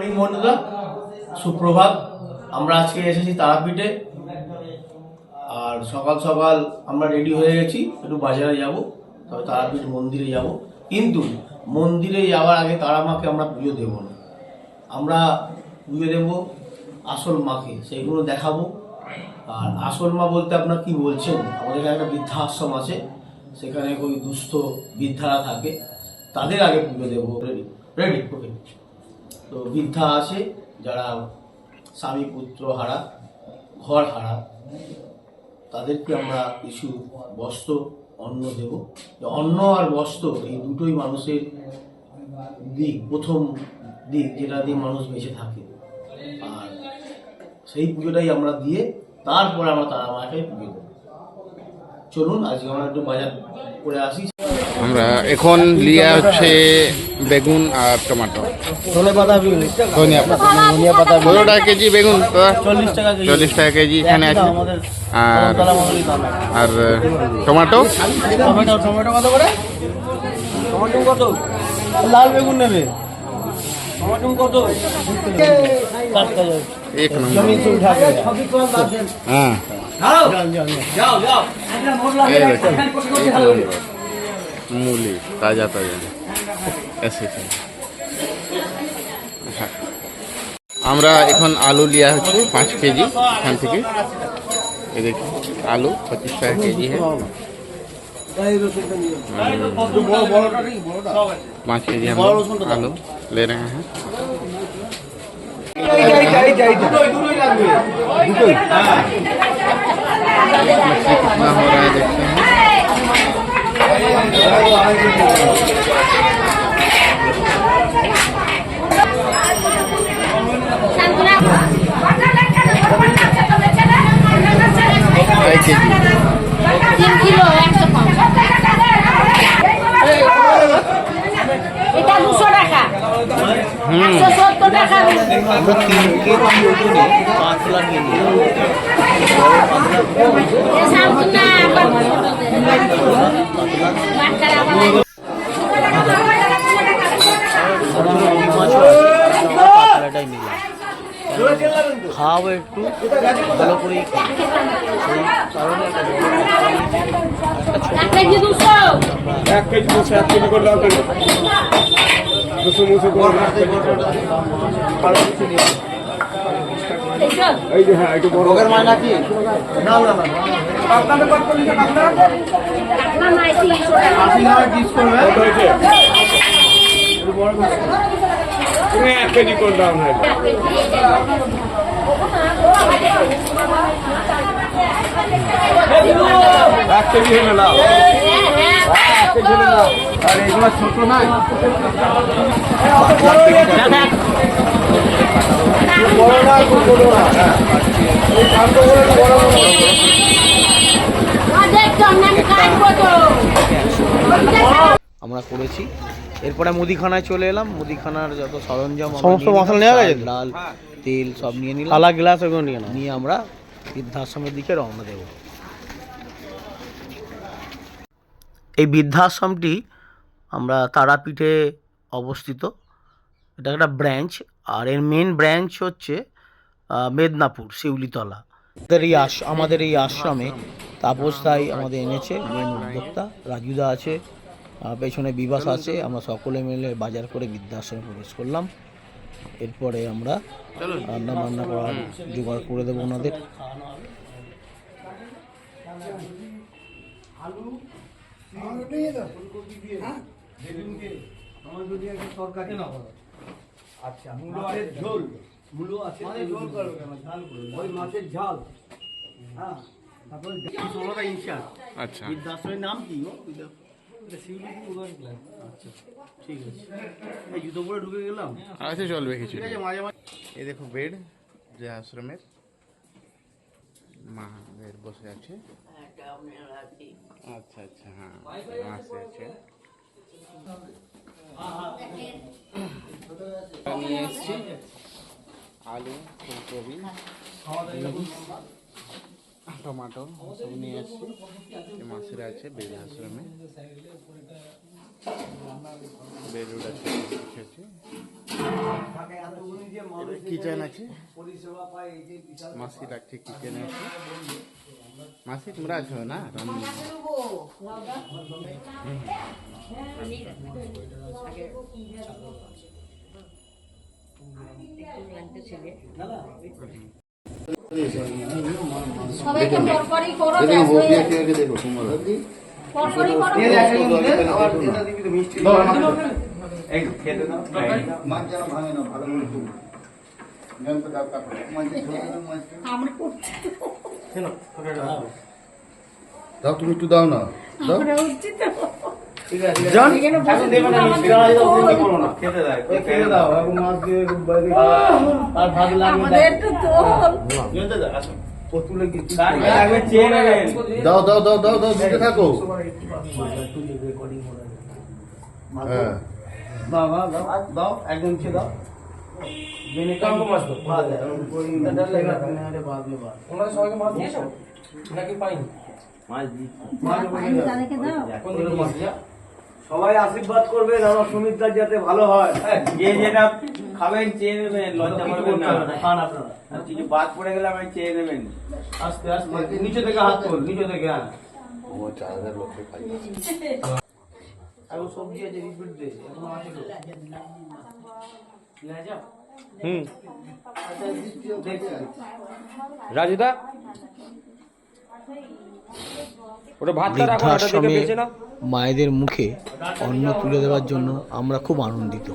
Morning, বন্ধুরা। সুপ্রভাত। আমরা আজকে এসেছি তারাপীঠে। আর সকাল সকাল আমরা রেডি হয়ে গেছি, একটু বাজারে যাব, তবে তারাপীঠ মন্দিরে যাব। কিন্তু মন্দিরে যাওয়ার আগে তারা মাকে আমরা পুজো দেব না। আমরা পুজো দেব আসল মাকে, সেইগুলো দেখাবো। আর আসল মা বলতে আপনার কি বলছেন? আমাদের এখানে একটা বৃদ্ধাশ্রম আছে, সেখানে ওই দুস্থ বৃদ্ধারা থাকে, তাদের আগে পুজো দেবো। রেডি রেডি ওকে তো বৃদ্ধা আছে, যারা স্বামী, পুত্র হারা, ঘর হারা, তাদেরকে আমরা কিছু বস্ত্র, অন্ন দেব। অন্ন আর বস্ত্র এই দুটোই মানুষের দিক, প্রথম দিক, যেটা দিয়ে মানুষ বেঁচে থাকে। আর সেই পুজোটাই আমরা দিয়ে তারপরে আমরা তারা মাকে পুজো দেবো। চলুন, আজকে আমরা একটু বাজার করে আসি। আমরা এখন লিয়া হচ্ছে বেগুন আর টমেটো। ধনিয়া পনেরো টাকা কেজি বেগুন চল্লিশ টাকা কেজি। এখানে আছে। আর আর টমেটো? কত লাল বেগুন নেবে। কত? হ্যাঁ। এই দেখুন এক নম্বর মূলি তাজা তাজা এসেছে হ্যাঁ। আমরা এখন আলু লিয়া হচ্ছে পাঁচ কেজি এখান থেকে এই দেখুন আলু পঁচিশ টাকা কেজি है पाँच के जी हम लोग आलू ले रहे हैं দুটোই দুটোই লাগবে দুটোই হ্যাঁ मछली कितना हो रहा है देखते हैं ढाई के जी তিন কিলো একশো পাঁচ এটা দুশো টাকা। একশো সত্তর টাকা আমরা তিন কেজি ওজনে পাতলা খাওয়াবো একটু ভালো করেই খাও সেই। এক কেজি দুশো এক কেজি দুশো এই যে হ্যাঁ একটু বড় মায়না কি না না না নাও এক কেজি নাও আর এগুলো ছোট নাই আমরা করেছি। এরপরে মুদিখানায় চলে এলাম। মুদিখানার যত সরঞ্জাম সমস্ত মশলা নেওয়া গেছে? চাল, ডাল তেল সব নিয়ে নিলাম। থালা গ্লাস ওগুলো নিয়ে নিয়ে আমরা বৃদ্ধাশ্রমের দিকে রওনা দেব। এই বৃদ্ধাশ্রমটি আমরা তারাপীঠে অবস্থিত। এটা একটা ব্রাঞ্চ আর এর মেন ব্রাঞ্চ হচ্ছে মেদিনীপুর শিউলিতলা। আমাদের এই আশ আমাদের এই আশ্রমে তাপস তাই আমাদের এনেছে মেন উদ্যোক্তা। রাজুদা আছে পেছনে বিবাস আছে আমরা সকলে মিলে বাজার করে বৃদ্ধাশ্রমে প্রবেশ করলাম। এরপরে আমরা রান্না বান্না করার জোগাড় করে দেবো ওনাদের। আলু দিয়ে দাও ফুলকপি দিয়ে হ্যাঁ? বেগুন দিয়ে আচ্ছা বৃদ্ধাশ্রমের নাম কি গো আচ্ছা ঠিক আছে। এই জুতো পরে ঢুকে গেলাম। আচ্ছা চলবে কিছু ঠিক আছে মাঝে মাঝে এই দেখো বেড যে আশ্রমের। মা বেড বসে আছে। আচ্ছা আচ্ছা হ্যাঁ আছে নিয়ে এসছি আলু ফুলকপি টমাটো সব নিয়ে এসছি মাছের আছে বেড আশ্রমে। আছে আছে কিচেন আছে? মাসি লাগছে কিচেনে আছে? মাসি তোমরা আছো না? সবাইকে পরপরই করো ব্যাস হয়ে পরপরই করো আমরা করছি। দাও। তুমি একটু দাও না। দাও। আমরা উঠছি তো। ঠিক আছে এখন দেবে না মিষ্টি দাও করো না খেতে দাও খেতে দাও। এখন মাছ দিয়ে বাইরে আর ভাত লাগবে আমাদের একটু খেতে দাও আসো কি দাও দাও দাও দাও দাও দিতে থাকো। হ্যাঁ। দাও দাও দাও দাও একদম মাছ বাদ মে বাদ ওনারা সবাইকে মাছ দিয়েছ? নাকি পাইনি? মাছ দিয়েছি মাছ বলে তাদেরকে দাও? কোন দিকে মাছ দিয়া? সবাই আশীর্বাদ করবেন আমার সুমিতদার যাতে ভালো হয়। যে যেটা খাবেন চেয়ে নেবেন লজ্জা করবেন না। খান আপনারা। কিছু বাদ পড়ে গেলে আমি চেয়ে নেবেন। আস্তে আস্তে। নিচে থেকে হাত তোল নিচে থেকে হ্যাঁ। ও চার হাজার লোককে খাই আর ও সবজি আছে রিপিট দে এখন আছে তো। নিয়ে যাও হুম। আচ্ছা রাজুদা? ওটা ভাতটা রাখো মায়েদের মুখে অন্ন তুলে দেওয়ার জন্য আমরা খুব আনন্দিত।